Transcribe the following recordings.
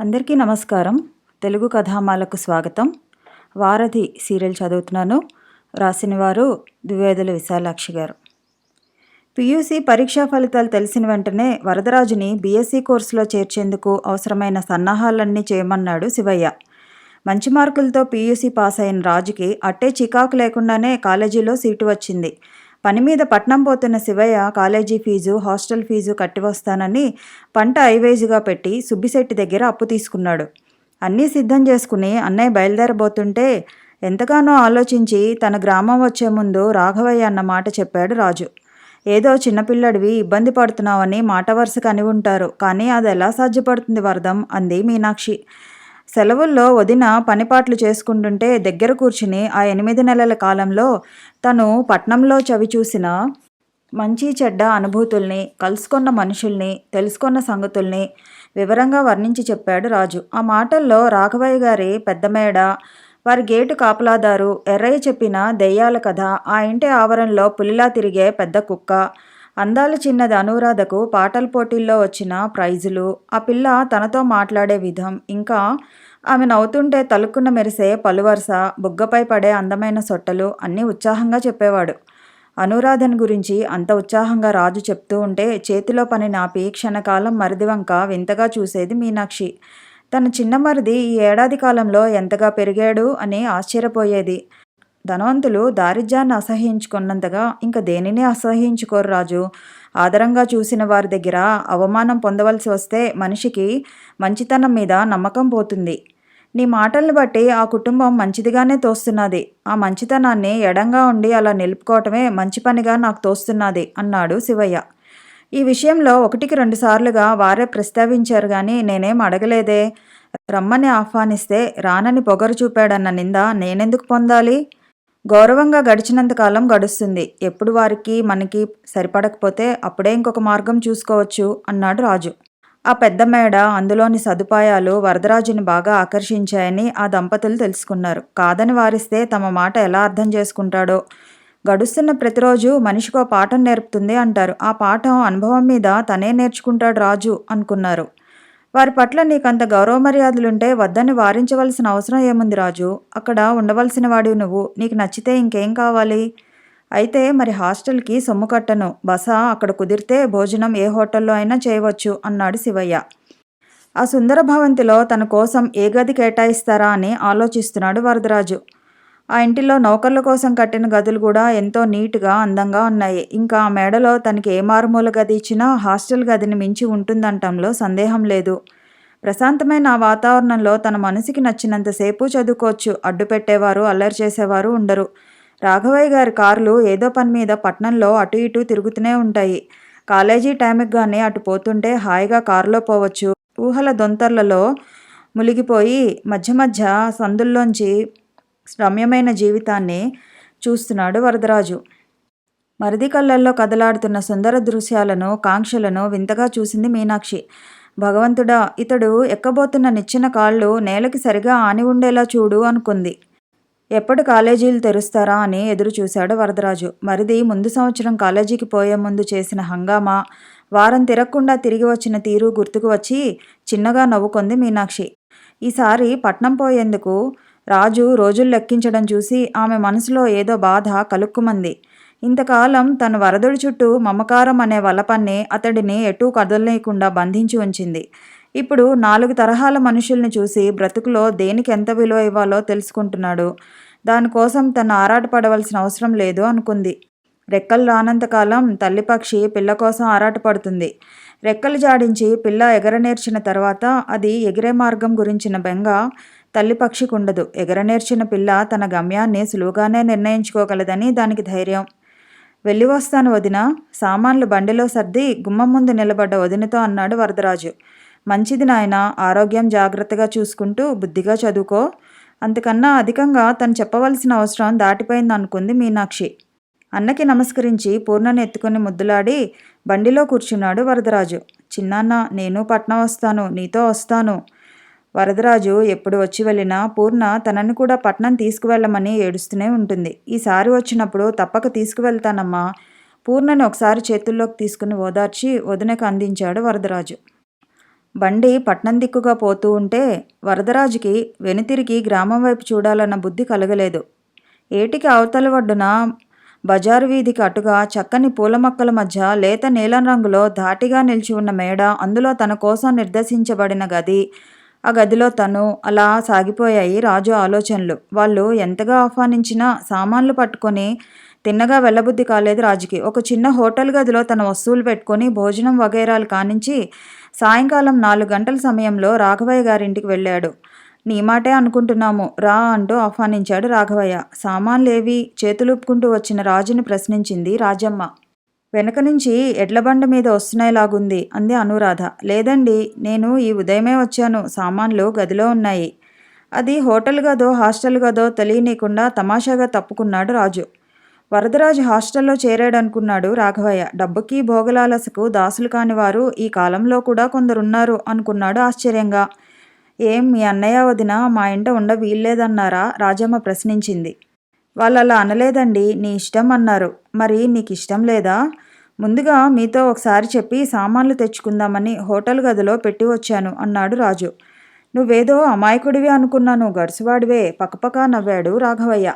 అందరికీ నమస్కారం. తెలుగు కథామాలకు స్వాగతం. వారధి సీరియల్ చదువుతున్నాను. రాసిన వారు ద్వివేదుల విశాలాక్షి గారు. పియూసీ పరీక్షా ఫలితాలు తెలిసిన వెంటనే వరదరాజుని బీఎస్సీ కోర్సులో చేర్చేందుకు అవసరమైన సన్నాహాలన్నీ చేయమన్నాడు శివయ్య. మంచి మార్కులతో పీయూసీ పాస్ అయిన రాజుకి అట్టే చికాకు లేకుండానే కాలేజీలో సీటు వచ్చింది. పని మీద పట్నం పోతున్న Shivayya college fee hostel fee కట్టి వస్తానని పంట ఐవేజుగా పెట్టి సుబ్బిశెట్టి దగ్గర అప్పు తీసుకున్నాడు. అన్నీ సిద్ధం చేసుకుని అన్నయ్య బయలుదేరబోతుంటే ఎంతగానో ఆలోచించి తన గ్రామం వచ్చే ముందు రాఘవయ్య అన్న మాట చెప్పాడు రాజు. ఏదో చిన్నపిల్లడివి ఇబ్బంది పడుతున్నావని మాట వరుస అని ఉంటారు కానీ అది ఎలా సాధ్యపడుతుంది వరదం? అంది మీనాక్షి. సెలవుల్లో వదిన పనిపాట్లు చేసుకుంటుంటే దగ్గర కూర్చుని ఆ ఎనిమిది నెలల కాలంలో తను పట్నంలో చవి చూసిన మంచి చెడ్డ అనుభూతుల్ని కలుసుకున్న మనుషుల్ని తెలుసుకున్న సంగతుల్ని వివరంగా వర్ణించి చెప్పాడు రాజు. ఆ మాటల్లో రాఘవయ్య గారి పెద్దమేడ వారి గేటు కాపలాదారు ఎర్రయ్య చెప్పిన దెయ్యాల కథ ఆ ఇంటి ఆవరణలో పులిలా తిరిగే పెద్ద కుక్క అందాల చిన్నది అనురాధకు పాటల పోటీల్లో వచ్చిన ప్రైజులు. ఆ పిల్ల తనతో మాట్లాడే విధం. ఇంకా ఆమె నవ్వుతుంటే తలుక్కున మెరిసే పలువరుస బుగ్గపై పడే అందమైన సొట్టలు అన్నీ ఉత్సాహంగా చెప్పేవాడు. అనురాధన్ గురించి అంత ఉత్సాహంగా రాజు చెప్తూ ఉంటే చేతిలో పని నాపి క్షణకాలం మరిది వంక వింతగా చూసేది మీనాక్షి. తన చిన్న మరిది ఈ ఏడాది కాలంలో ఎంతగా పెరిగాడు అని ఆశ్చర్యపోయేది. ధనవంతులు దారిద్ర్యాన్ని అసహించుకున్నంతగా ఇంక దేనిని అసహించుకోరు రాజు? ఆదరంగా చూసిన వారి దగ్గర అవమానం పొందవలసి వస్తే మనిషికి మంచితనం మీద నమ్మకం పోతుంది. నీ మాటల్ని బట్టి ఆ కుటుంబం మంచిదిగానే తోస్తున్నది. ఆ మంచితనాన్ని ఎడంగా ఉండి అలా నిలుపుకోవటమే మంచి పనిగా నాకు తోస్తున్నది అన్నాడు శివయ్య. ఈ విషయంలో ఒకటికి రెండు సార్లుగా వారే ప్రస్తావించారు కానీ నేనేం అడగలేదే. రమ్మని ఆహ్వానిస్తే రానని పొగరు చూపాడన్న నింద నేనెందుకు పొందాలి? గౌరవంగా గడిచినంత కాలం గడుస్తుంది. ఎప్పుడు వారికి మనకి సరిపడకపోతే అప్పుడే ఇంకొక మార్గం చూసుకోవచ్చు అన్నాడు రాజు. ఆ పెద్ద మేడ అందులోని సదుపాయాలు వరదరాజుని బాగా ఆకర్షించాయని ఆ దంపతులు తెలుసుకున్నారు. కాదని వారిస్తే తమ మాట ఎలా అర్థం చేసుకుంటాడో? గడుస్తున్న ప్రతిరోజు మనిషికో పాఠం నేర్పుతుంది అంటారు. ఆ పాఠం అనుభవం మీద తనే నేర్చుకుంటాడు రాజు అనుకున్నారు. వారి పట్ల నీకంత గౌరవ మర్యాదలుంటే వద్దని వారించవలసిన అవసరం ఏముంది రాజు? అక్కడ ఉండవలసిన వాడివి నువ్వు. నీకు నచ్చితే ఇంకేం కావాలి? అయితే మరి హాస్టల్కి సొమ్ము కట్టను. బస అక్కడ కుదిరితే భోజనం ఏ హోటల్లో అయినా చేయవచ్చు అన్నాడు శివయ్య. ఆ సుందర భవంతిలో తన కోసం ఏ గది కేటాయిస్తారా అని ఆలోచిస్తున్నాడు వరదరాజు. ఆ ఇంటిలో నౌకర్ల కోసం కట్టిన గదులు కూడా ఎంతో నీట్గా అందంగా ఉన్నాయి. ఇంకా ఆ మేడలో తనకి ఏ మారుమూల గది ఇచ్చినా హాస్టల్ గదిని మించి ఉంటుందంటంలో సందేహం లేదు. ప్రశాంతమైన ఆ వాతావరణంలో తన మనసుకి నచ్చినంతసేపు చదువుకోవచ్చు. అడ్డు పెట్టేవారు అల్లరి చేసేవారు ఉండరు. రాఘవయ్య గారి కార్లు ఏదో పని మీద పట్నంలో అటు ఇటు తిరుగుతూనే ఉంటాయి. కాలేజీ టైంకి కానీ అటు పోతుంటే హాయిగా కారులో పోవచ్చు. ఊహల దొంతర్లలో మునిగిపోయి మధ్య మధ్య సందుల్లోంచి రమ్యమైన జీవితాన్ని చూస్తున్నాడు వరదరాజు. మరిది కళ్ళల్లో కదలాడుతున్న సుందర దృశ్యాలను కాంక్షలను వింతగా చూసింది మీనాక్షి. భగవంతుడా ఇతడు ఎక్కబోతున్న నిచ్చిన కాళ్ళు నేలకి సరిగా ఆని ఉండేలా చూడు అనుకుంది. ఎప్పుడు కాలేజీలు తెరుస్తారా అని ఎదురు చూశాడు వరదరాజు. మరిది ముందు సంవత్సరం కాలేజీకి పోయే ముందు చేసిన హంగామా వారం తిరగకుండా తిరిగి వచ్చిన తీరు గుర్తుకు వచ్చి చిన్నగా నవ్వుకుంది మీనాక్షి. ఈసారి పట్నం పోయేందుకు రాజు రోజులు లెక్కించడం చూసి ఆమె మనసులో ఏదో బాధ కలుక్కుమంది. ఇంతకాలం తన వరదుడి చుట్టూ మమకారం అనే వలపన్నే అతడిని ఎటూ కదలలేకుండా బంధించి ఉంచింది. ఇప్పుడు నాలుగు తరహాల మనుషుల్ని చూసి బ్రతుకులో దేనికి ఎంత విలువ ఇవ్వాలో తెలుసుకుంటున్నాడు. దానికోసం తను ఆరాటపడవలసిన అవసరం లేదు అనుకుంది. రెక్కలు రానంతకాలం తల్లిపక్షి పిల్ల కోసం ఆరాటపడుతుంది. రెక్కలు జాడించి పిల్ల ఎగరనేర్చిన తర్వాత అది ఎగిరే మార్గం గురించిన బెంగ తల్లి పక్షికుండదు. ఎగరనేర్చిన పిల్ల తన గమ్యాన్ని సులువుగానే నిర్ణయించుకోగలదని దానికి ధైర్యం. వెళ్ళి వస్తాను వదిన. సామాన్లు బండిలో సర్ది గుమ్మం ముందు నిలబడ్డ వదినతో అన్నాడు వరదరాజు. మంచిది నాయన ఆరోగ్యం జాగ్రత్తగా చూసుకుంటూ బుద్ధిగా చదువుకో. అంతకన్నా అధికంగా తను చెప్పవలసిన అవసరం దాటిపోయింది అనుకుంది మీనాక్షి. అన్నకి నమస్కరించి పూర్ణని ఎత్తుకుని ముద్దులాడి బండిలో కూర్చున్నాడు వరదరాజు. చిన్నాన్న నేను పట్నం వస్తాను నీతో వస్తాను. వరదరాజు ఎప్పుడు వచ్చి వెళ్ళినా పూర్ణ తనని కూడా పట్నం తీసుకువెళ్ళమని ఏడుస్తూనే ఉంటుంది. ఈసారి వచ్చినప్పుడు తప్పక తీసుకువెళ్తానమ్మా. పూర్ణని ఒకసారి చేతుల్లోకి తీసుకుని ఓదార్చి వదినకు అందించాడు వరదరాజు. బండి పట్నం దిక్కుగా పోతూ ఉంటే వరదరాజుకి వెనుతిరిగి గ్రామం వైపు చూడాలన్న బుద్ధి కలగలేదు. ఏటికి అవతల ఒడ్డున బజారు వీధికి అటుగా చక్కని పూల మొక్కల మధ్య లేత నీలం రంగులో ధాటిగా నిలిచి ఉన్న మేడ అందులో తన కోసం నిర్దేశించబడిన గది ఆ గదిలో తను అలా సాగిపోయాయి రాజు ఆలోచనలు. వాళ్ళు ఎంతగా ఆహ్వానించినా సామాన్లు పట్టుకొని తిన్నగా వెళ్ళబుద్ధి కాలేదు రాజుకి. ఒక చిన్న హోటల్ గదిలో తన వస్తువులు పెట్టుకొని భోజనం వగైరాలు కానించి సాయంకాలం నాలుగు గంటల సమయంలో రాఘవయ్య గారింటికి వెళ్ళాడు. నీ మాటే అనుకుంటున్నాము రా అంటూ ఆహ్వానించాడు రాఘవయ్య. సామాన్లేవి చేతులుపుకుంటూ వచ్చిన రాజుని ప్రశ్నించింది రాజమ్మ. వెనక నుంచి ఎడ్లబండ మీద వస్తున్నాయిలాగుంది అంది అనురాధ. లేదండి నేను ఈ ఉదయమే వచ్చాను సామాన్లు గదిలో ఉన్నాయి. అది హోటల్ గదో హాస్టల్ గదో తెలియనీయకుండా తమాషాగా తప్పుకున్నాడు రాజు. వరదరాజు హాస్టల్లో చేరాడనుకున్నాడు రాఘవయ్య. డబ్బుకి భోగలాలసకు దాసులు కాని వారు ఈ కాలంలో కూడా కొందరున్నారు అనుకున్నాడు ఆశ్చర్యంగా. ఏం మీ అన్నయ్య వదిన మా ఇంట ఉండ వీల్లేదన్నారా రాజమ్మ ప్రశ్నించింది. వాళ్ళు అలా అనలేదండి నీ ఇష్టం అన్నారు. మరి నీకు ఇష్టం లేదా? ముందుగా మీతో ఒకసారి చెప్పి సామాన్లు తెచ్చుకుందామని హోటల్ గదిలో పెట్టి వచ్చాను అన్నాడు రాజు. నువ్వేదో అమాయకుడివి అనుకున్నాను గడుసువాడివే పక్కపక్క నవ్వాడు రాఘవయ్య.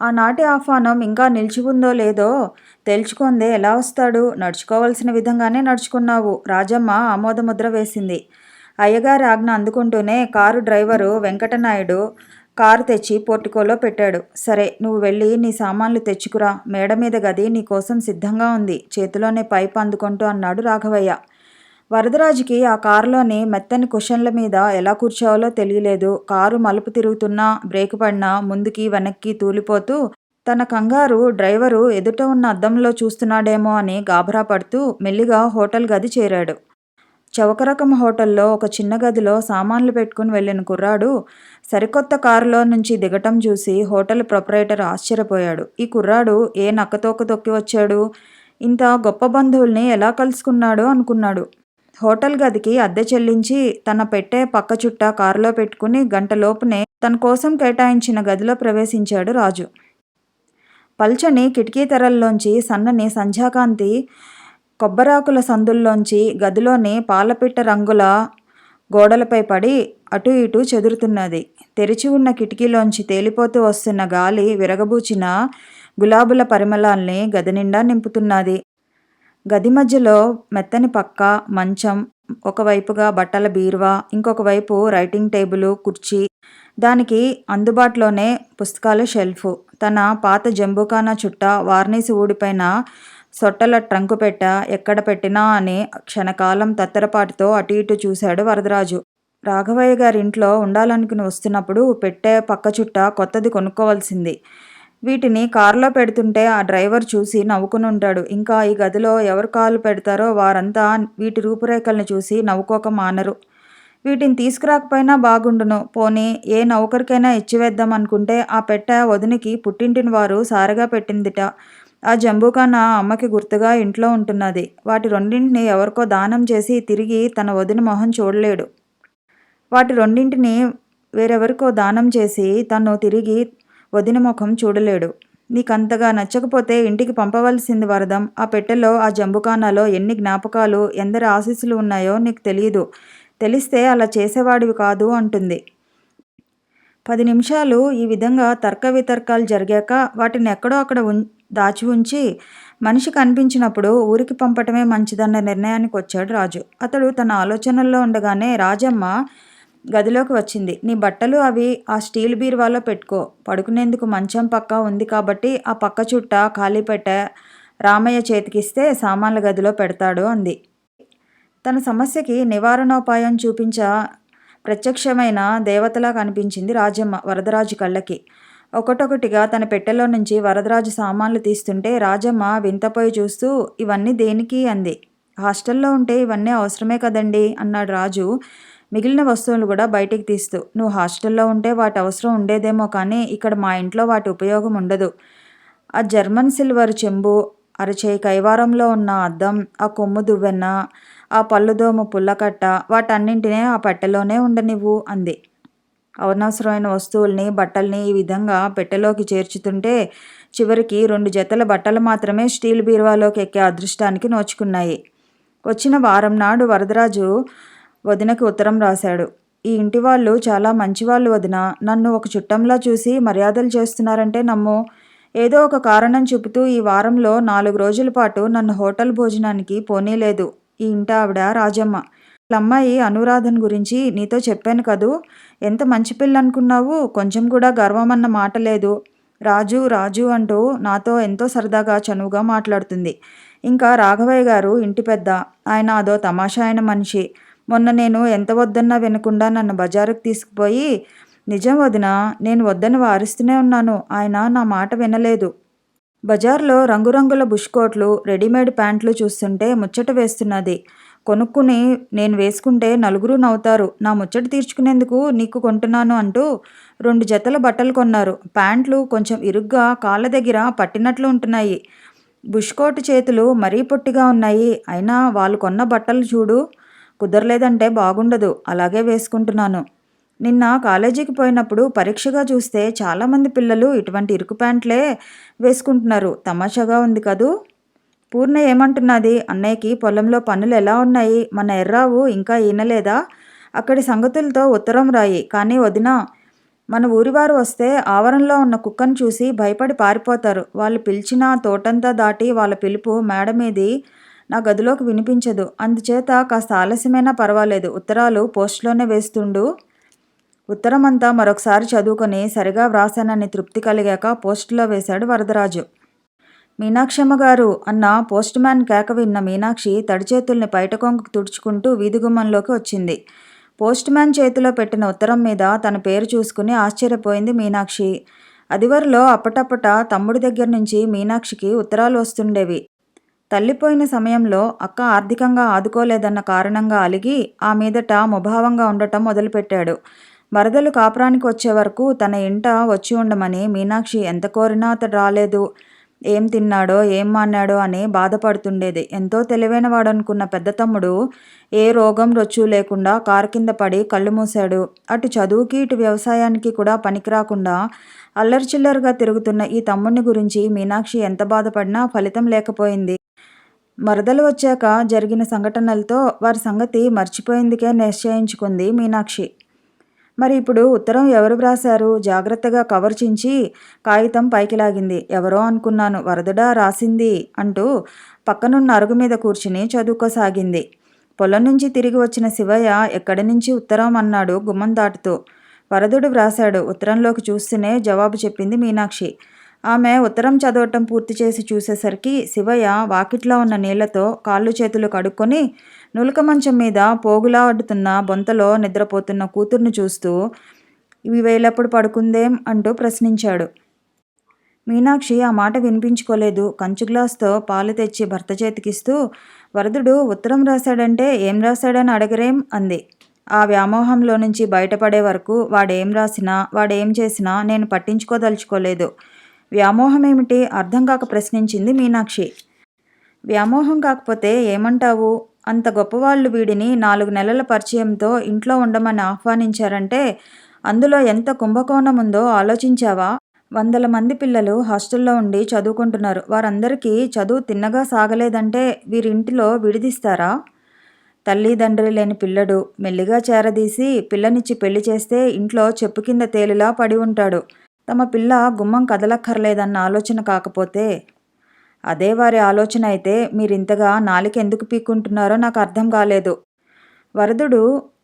ఆనాటి ఆహ్వానం ఇంకా నిలిచి ఉందో లేదో తెలుసుకుందే ఎలా వస్తాడు? నడుచుకోవాల్సిన విధంగానే నడుచుకున్నావు. రాజమ్మ ఆమోదముద్ర వేసింది. అయ్యగారి ఆజ్ఞ అందుకుంటూనే కారు డ్రైవరు వెంకటనాయుడు కారు తెచ్చి పోర్టికోలో పెట్టాడు. సరే నువ్వు వెళ్ళి నీ సామాన్లు తెచ్చుకురా. మేడ మీద గది నీ కోసం సిద్ధంగా ఉంది. చేతిలోనే పైప్ అందుకుంటూ అన్నాడు రాఘవయ్య. వరదరాజుకి ఆ కారులోని మెత్తని కుషన్ల మీద ఎలా కూర్చోవాలో తెలియలేదు. కారు మలుపు తిరుగుతున్నా బ్రేక్ పడినా ముందుకి వెనక్కి తూలిపోతూ తన కంగారు డ్రైవరు ఎదుట ఉన్న అద్దంలో చూస్తున్నాడేమో అని గాభరా పడుతూ మెల్లిగా హోటల్ గది చేరాడు. చవకరకం హోటల్లో ఒక చిన్న గదిలో సామాన్లు పెట్టుకుని వెళ్ళిన కుర్రాడు సరికొత్త కారులో నుంచి దిగటం చూసి హోటల్ ప్రొపరేటర్ ఆశ్చర్యపోయాడు. ఈ కుర్రాడు ఏ నక్కతోక తొక్కి వచ్చాడు? ఇంత గొప్ప బంధువుల్ని ఎలా కలుసుకున్నాడు అనుకున్నాడు. హోటల్ గదికి అద్దె చెల్లించి తన పెట్టే పక్క చుట్ట కారులో పెట్టుకుని గంటలోపునే తన కోసం కేటాయించిన గదిలో ప్రవేశించాడు రాజు. పల్చని కిటికీ తెరల్లోంచి సన్నని సంధ్యాకాంతి కొబ్బరాకుల సందుల్లోంచి గదిలోని పాలపిట్ట రంగుల గోడలపై పడి అటు ఇటు చెదురుతున్నది. తెరిచి ఉన్న కిటికీలోంచి తేలిపోతూ వస్తున్న గాలి విరగబూచిన గులాబుల పరిమళాల్ని గది నిండా నింపుతున్నది. గది మధ్యలో మెత్తని పక్క మంచం ఒకవైపుగా బట్టల బీరువా ఇంకొక వైపు రైటింగ్ టేబుల్ కుర్చీ. దానికి అందుబాటులోనే పుస్తకాల షెల్ఫ్. తన పాత జంబుకానా చుట్ట వార్నిసి ఊడిపైన సొట్టల ట్రంకు పెట్ట ఎక్కడ పెట్టినా అని క్షణకాలం తత్తరపాటుతో అటు ఇటు చూశాడు వరదరాజు. రాఘవయ్య గారి ఇంట్లో ఉండాలనుకుని వస్తున్నప్పుడు పెట్టే పక్క చుట్ట కొత్తది కొనుక్కోవాల్సింది. వీటిని కారులో పెడుతుంటే ఆ డ్రైవర్ చూసి నవ్వుకుని ఉంటాడు. ఇంకా ఈ గదిలో ఎవరు కాలు పెడతారో వారంతా వీటి రూపురేఖల్ని చూసి నవ్వుకోక మానరు. వీటిని తీసుకురాకపోయినా బాగుండును. పోనీ ఏ నౌకరికైనా ఇచ్చివేద్దాం అనుకుంటే ఆ పెట్టె వదినికి పుట్టింటిని వారు సారగా పెట్టిందిట. ఆ జంబూకాన అమ్మకి గుర్తుగా ఇంట్లో ఉంటున్నది. వాటి రెండింటిని ఎవరికో దానం చేసి తిరిగి తన వదిన మొహం చూడలేడు. వాటి రెండింటిని వేరెవరికో దానం చేసి తను తిరిగి వదిన ముఖం చూడలేడు. నీకంతగా నచ్చకపోతే ఇంటికి పంపవలసింది వరదం. ఆ పెట్టెలో ఆ జంబుకానాలో ఎన్ని జ్ఞాపకాలు ఎందరి ఆశీస్సులు ఉన్నాయో నీకు తెలియదు తెలిస్తే అలా చేసేవాడివి కాదు అంటుంది. పది నిమిషాలు ఈ విధంగా తర్క వితర్కాలు జరిగాక వాటిని ఎక్కడో అక్కడ ఉం దాచి ఉంచి మనిషి కనిపించినప్పుడు ఊరికి పంపటమే మంచిదన్న నిర్ణయానికి వచ్చాడు రాజు. అతడు తన ఆలోచనల్లో ఉండగానే రాజమ్మ గదిలోకి వచ్చింది. నీ బట్టలు అవి ఆ స్టీల్ బీరువాలో పెట్టుకో. పడుకునేందుకు మంచం పక్క ఉంది కాబట్టి ఆ పక్క చుట్ట ఖాళీ పెట్ట. రామయ్య చేతికిస్తే సామాన్ల గదిలో పెడతాడు అంది. తన సమస్యకి నివారణోపాయం చూపించ ప్రత్యక్షమైన దేవతలా కనిపించింది రాజమ్మ వరదరాజు కళ్ళకి. ఒకటొకటిగా తన పెట్టెలో నుంచి వరదరాజు సామాన్లు తీస్తుంటే రాజమ్మ వింతపోయి చూస్తూ ఇవన్నీ దేనికి? అంది. హాస్టల్లో ఉంటే ఇవన్నీ అవసరమే కదండి అన్నాడు రాజు. మిగిలిన వస్తువులు కూడా బయటికి తీస్తూ నువ్వు హాస్టల్లో ఉంటే వాటి అవసరం ఉండేదేమో కానీ ఇక్కడ మా ఇంట్లో వాటి ఉపయోగం ఉండదు. ఆ జర్మన్ సిల్వర్ చెంబు అరచేయి కైవారంలో ఉన్న అద్దం ఆ కొమ్ము దువ్వెన్న ఆ పళ్ళుదోమ పుల్లకట్ట వాటన్నింటినీ ఆ పెట్టెలోనే ఉండనివ్వు అంది. అవనవసరమైన వస్తువుల్ని బట్టల్ని ఈ విధంగా పెట్టెలోకి చేర్చుతుంటే చివరికి రెండు జతల బట్టలు మాత్రమే స్టీల్ బీరువాలోకి ఎక్కే అదృష్టానికి నోచుకున్నాయి. వచ్చిన వారం నాడు వరదరాజు వదినకి ఉత్తరం రాశాడు. ఈ ఇంటి వాళ్ళు చాలా మంచివాళ్ళు వదిన. నన్ను ఒక చుట్టంలా చూసి మర్యాదలు చేస్తున్నారంటే నమ్ము. ఏదో ఒక కారణం చెబుతూ ఈ వారంలో నాలుగు రోజుల పాటు నన్ను హోటల్ భోజనానికి పోనీలేదు. ఈ ఇంట ఆవిడ రాజమ్మ అమ్మాయి అనురాధన్ గురించి నీతో చెప్పాను కదూ. ఎంత మంచి పిల్ల అనుకున్నావు కొంచెం కూడా గర్వం అన్న మాట లేదు. రాజు రాజు అంటూ నాతో ఎంతో సరదాగా చనువుగా మాట్లాడుతుంది. ఇంకా రాఘవయ్య గారు ఇంటి పెద్ద. ఆయన అదో తమాషా అయిన మనిషి. మొన్న నేను ఎంత వద్దన్నా వినకుండా నన్ను బజారుకు తీసుకుపోయి నిజం వదిన నేను వద్దని వారిస్తూనే ఉన్నాను. ఆయన నా మాట వినలేదు. బజార్లో రంగురంగుల బుష్కోట్లు రెడీమేడ్ ప్యాంట్లు చూస్తుంటే ముచ్చట వేస్తున్నది. కొనుక్కుని నేను వేసుకుంటే నలుగురు నవ్వుతారు. నా ముచ్చట తీర్చుకునేందుకు నీకు కొంటున్నాను అంటూ రెండు జతల బట్టలు కొన్నారు. ప్యాంట్లు కొంచెం ఇరుగ్గా కాళ్ళ దగ్గర పట్టినట్లు ఉంటున్నాయి. బుష్కోట్ చేతులు మరీ పొట్టిగా ఉన్నాయి. అయినా వాళ్ళు కొన్న బట్టలు చూడు కుదరలేదంటే బాగుండదు. అలాగే వేసుకుంటున్నాను. నిన్న కాలేజీకి పోయినప్పుడు పరీక్షగా చూస్తే చాలామంది పిల్లలు ఇటువంటి ఇరుకు ప్యాంట్లే వేసుకుంటున్నారు. తమాషాగా ఉంది కదూ? పూర్ణ ఏమంటున్నది? అన్నయ్యకి పొలంలో పనులు ఎలా ఉన్నాయి? మన ఎర్రావు ఇంకా ఈనలేదా? అక్కడి సంగతులతో ఉత్తరం రాయి. కానీ వదిన మన ఊరివారు వస్తే ఆవరణలో ఉన్న కుక్కను చూసి భయపడి పారిపోతారు. వాళ్ళు పిలిచిన తోటంతా దాటి వాళ్ళ పిలుపు మేడ మీది నా గదిలోకి వినిపించదు. అందుచేత కాస్త ఆలస్యమైనా పర్వాలేదు. ఉత్తరాలు పోస్టులోనే వేస్తుండు. ఉత్తరమంతా మరొకసారి చదువుకొని సరిగా వ్రాసానని తృప్తి కలిగాక పోస్టులో వేశాడు వరదరాజు. మీనాక్షమ్మ గారు అన్న పోస్ట్ మ్యాన్ కేక విన్న మీనాక్షి తడి చేతుల్ని బయట తుడుచుకుంటూ వీధిగుమ్మంలోకి వచ్చింది. పోస్ట్ మ్యాన్ చేతిలో పెట్టిన ఉత్తరం మీద తన పేరు చూసుకుని ఆశ్చర్యపోయింది మీనాక్షి. అదివరలో అప్పటప్పట తమ్ముడి దగ్గర నుంచి మీనాక్షికి ఉత్తరాలు వస్తుండేవి. తల్లిపోయిన సమయంలో అక్క ఆర్థికంగా ఆదుకోలేదన్న కారణంగా అలిగి ఆ మీదట ముభావంగా ఉండటం మొదలుపెట్టాడు. మరదలు కాపురానికి వచ్చే వరకు తన ఇంట వచ్చి ఉండమని మీనాక్షి ఎంత కోరినా అతడు రాలేదు. ఏం తిన్నాడో ఏం మాన్నాడో అని బాధపడుతుండేది. ఎంతో తెలివైన వాడనుకున్న పెద్ద తమ్ముడు ఏ రోగం రొచ్చు లేకుండా కారు కింద పడి కళ్ళు మూశాడు. అటు చదువుకి ఇటు వ్యవసాయానికి కూడా పనికిరాకుండా అల్లరిచిల్లరుగా తిరుగుతున్న ఈ తమ్ముడిని గురించి మీనాక్షి ఎంత బాధపడినా ఫలితం లేకపోయింది. మరదలు వచ్చాక జరిగిన సంఘటనలతో వారి సంగతి మర్చిపోయిందికే నిశ్చయించుకుంది మీనాక్షి. మరి ఇప్పుడు ఉత్తరం ఎవరు వ్రాశారు? జాగ్రత్తగా కవర్ చించి కాగితం పైకి లాగింది. ఎవరో అనుకున్నాను. వరదడా రాసింది అంటూ పక్కనున్న అరుగు మీద కూర్చుని చదువుకోసాగింది. పొలం నుంచి తిరిగి వచ్చిన శివయ్య ఎక్కడి నుంచి ఉత్తరం అన్నాడు గుమ్మం దాటుతూ. వరదుడు వ్రాశాడు. ఉత్తరంలోకి చూస్తూనే జవాబు చెప్పింది మీనాక్షి. ఆమె ఉత్తరం చదవటం పూర్తి చేసి చూసేసరికి శివయ్య వాకిట్లో ఉన్న నీళ్ళతో కాళ్ళు చేతులు కడుక్కొని నులక మంచం మీద పోగులాడుతున్న బొంతలో నిద్రపోతున్న కూతుర్ని చూస్తూ ఇవి వేలప్పుడు పడుకుందేం? అంటూ ప్రశ్నించాడు. మీనాక్షి ఆ మాట వినిపించుకోలేదు. కంచు గ్లాస్తో పాలు తెచ్చి భర్త చేతికిస్తూ వరదుడు ఉత్తరం రాశాడంటే ఏం రాశాడని అడగరేం? అంది. ఆ వ్యామోహంలో నుంచి బయటపడే వరకు వాడేం రాసినా వాడేం చేసినా నేను పట్టించుకోదలుచుకోలేదు. వ్యామోహం ఏమిటి అర్థం కాక ప్రశ్నించింది మీనాక్షి. వ్యామోహం కాకపోతే ఏమంటావు? అంత గొప్పవాళ్ళు వీడిని నాలుగు నెలల పరిచయంతో ఇంట్లో ఉండమని ఆహ్వానించారంటే అందులో ఎంత కుంభకోణం ఉందో ఆలోచించావా? వందల మంది పిల్లలు హాస్టల్లో ఉండి చదువుకుంటున్నారు. వారందరికీ చదువు తిన్నగా సాగలేదంటే వీరింటిలో విడిదిస్తారా? తల్లిదండ్రి లేని పిల్లడు మెల్లిగా చేరదీసి పిల్లనిచ్చి పెళ్ళి చేస్తే ఇంట్లో చెప్పు కింద తేలిలా పడి ఉంటాడు. తమ పిల్ల గుమ్మం కదలక్కర్లేదన్న ఆలోచన కాకపోతే అదే వారి ఆలోచన అయితే మీరింతగా నాలిక ఎందుకు పీక్కుంటున్నారో నాకు అర్థం కాలేదు. వరదుడు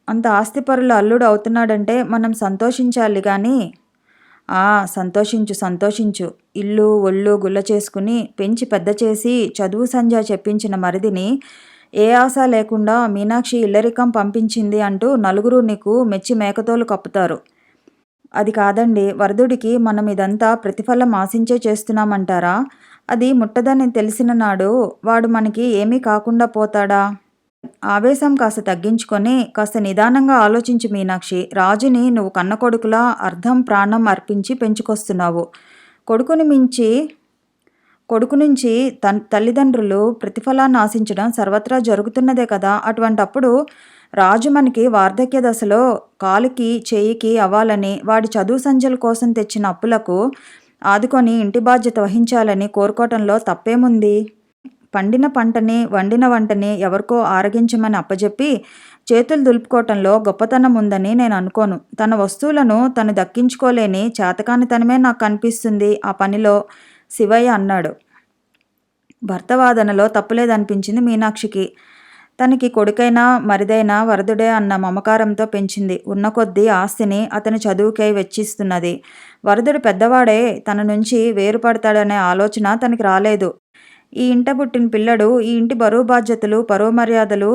అంత ఆస్తిపరుల అల్లుడు అవుతున్నాడంటే మనం సంతోషించాలి కానీ ఆ సంతోషించు సంతోషించు. ఇల్లు ఒళ్ళు గుల్ల చేసుకుని పెంచి పెద్ద చేసి చదువు సంధ్య చెప్పించిన మరిదిని ఏ ఆశ లేకుండా మీనాక్షి ఇల్లరికం పంపించింది అంటూ నలుగురు నీకు మెచ్చి మేకతోలు కప్పుతారు. అది కాదండి వరదుడికి మనం ఇదంతా ప్రతిఫలం ఆశించే చేస్తున్నామంటారా? అది ముట్టదని తెలిసిన నాడు వాడు మనకి ఏమీ కాకుండా పోతాడా? ఆవేశం కాస్త తగ్గించుకొని కాస్త నిదానంగా ఆలోచించి మీనాక్షి. రాజుని నువ్వు కన్న కొడుకులా అర్థం ప్రాణం అర్పించి పెంచుకొస్తున్నావు. కొడుకుని మించి కొడుకు నుంచి తన్ తల్లిదండ్రులు ప్రతిఫలాన్ని ఆశించడం సర్వత్రా జరుగుతున్నదే కదా? అటువంటప్పుడు రాజు మనకి వార్ధక్య దశలో కాలుకి చేయికి అవ్వాలని వాడి చదువు సంజల కోసం తెచ్చిన అప్పులకు ఆదుకొని ఇంటి బాధ్యత వహించాలని కోరుకోవటంలో తప్పేముంది? పండిన పంటని వండిన వంటని ఎవరికో ఆరగించమని అప్పజెప్పి చేతులు దులుపుకోవటంలో గొప్పతనం ఉందని నేను అనుకోను. తన వస్తువులను తను దక్కించుకోలేని చేతకానితనమే నాకు కనిపిస్తుంది ఆ పనిలో శివయ్య అన్నాడు. భర్త వాదనలో తప్పులేదనిపించింది మీనాక్షికి. తనకి కొడుకైనా మరిదైనా వరదుడే అన్న మమకారంతో పెంచింది. ఉన్న కొద్దీ ఆస్తిని అతని చదువుకై వెచ్చిస్తున్నది. వరదుడు పెద్దవాడే తన నుంచి వేరుపడతాడనే ఆలోచన తనకి రాలేదు. ఈ ఇంట పుట్టిన పిల్లడు ఈ ఇంటి బరువు బాధ్యతలు పరువు మర్యాదలు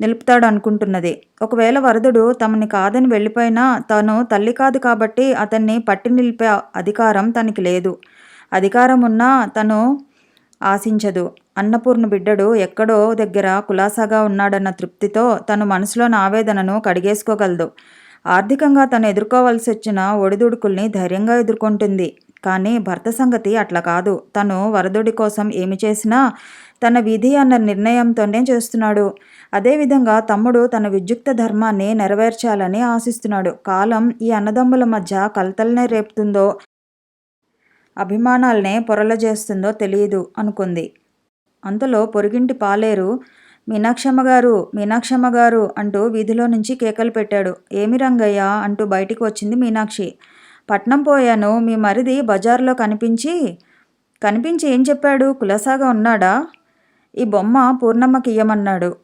నిలుపుతాడు అనుకుంటున్నది ఒకవేళ వరదుడు తమని కాదని వెళ్ళిపోయినా తను తల్లి కాదు కాబట్టి అతన్ని పట్టి నిలిపే అధికారం తనకి లేదు. అధికారం ఉన్నా తను ఆశించదు. అన్నపూర్ణ బిడ్డడు ఎక్కడో దగ్గర కులాసాగా ఉన్నాడన్న తృప్తితో తను మనసులోని ఆవేదనను కడిగేసుకోగలదు. ఆర్థికంగా తను ఎదుర్కోవాల్సి వచ్చిన ఒడిదుడుకుల్ని ధైర్యంగా ఎదుర్కొంటుంది. కానీ భర్త సంగతి అట్లా కాదు. తను వరదుడి కోసం ఏమి చేసినా తన విధి అన్న నిర్ణయంతోనే చేస్తున్నాడు. అదేవిధంగా తమ్ముడు తన విద్యుక్త ధర్మాన్ని నెరవేర్చాలని ఆశిస్తున్నాడు. కాలం ఈ అన్నదమ్ముల మధ్య కలతలనే రేపుతుందో అభిమానాలనే పొరలజేస్తుందో తెలియదు అనుకుంది. అంతలో పొరుగింటి పాలేరు మీనాక్షమ్మ గారు మీనాక్షమ్మ గారు అంటూ వీధిలో నుంచి కేకలు పెట్టాడు. ఏమి రంగయ్య అంటూ బయటికి వచ్చింది మీనాక్షి. పట్నం పోయాను. మీ మరిది బజార్లో కనిపించి కనిపించి ఏం చెప్పాడు? కులసాగా ఉన్నాడా? ఈ బొమ్మ పూర్ణమ్మకి ఇయ్యమన్నాడు.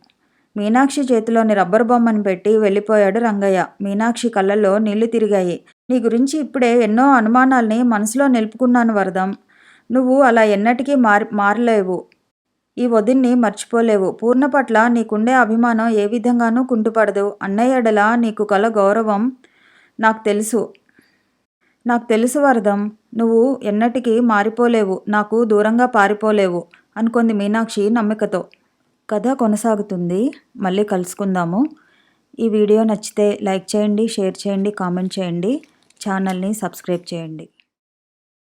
మీనాక్షి చేతిలోని రబ్బర్ బొమ్మను పెట్టి వెళ్ళిపోయాడు రంగయ్య. మీనాక్షి కళ్ళల్లో నీళ్ళు తిరిగాయి. నీ గురించి ఇప్పుడే ఎన్నో అనుమానాల్ని మనసులో నిలుపుకున్నాను వరదం. నువ్వు అలా ఎన్నటికీ మారి మారలేవు. ఈ వదిన్ని మర్చిపోలేవు. పూర్ణ పట్ల నీకుండే అభిమానం ఏ విధంగానూ కుంటుపడదు. అన్నయ్యడలా నీకు కల గౌరవం నాకు తెలుసు. నాకు తెలుసు వరదం. నువ్వు ఎన్నటికీ మారిపోలేవు. నాకు దూరంగా పారిపోలేవు అనుకుంది మీనాక్షి నమ్మికతో. కథ కొనసాగుతుంది. మళ్ళీ కలుసుకుందాము. ఈ వీడియో నచ్చితే లైక్ చేయండి షేర్ చేయండి కామెంట్ చేయండి. ఛానల్ని సబ్స్క్రైబ్ చేయండి.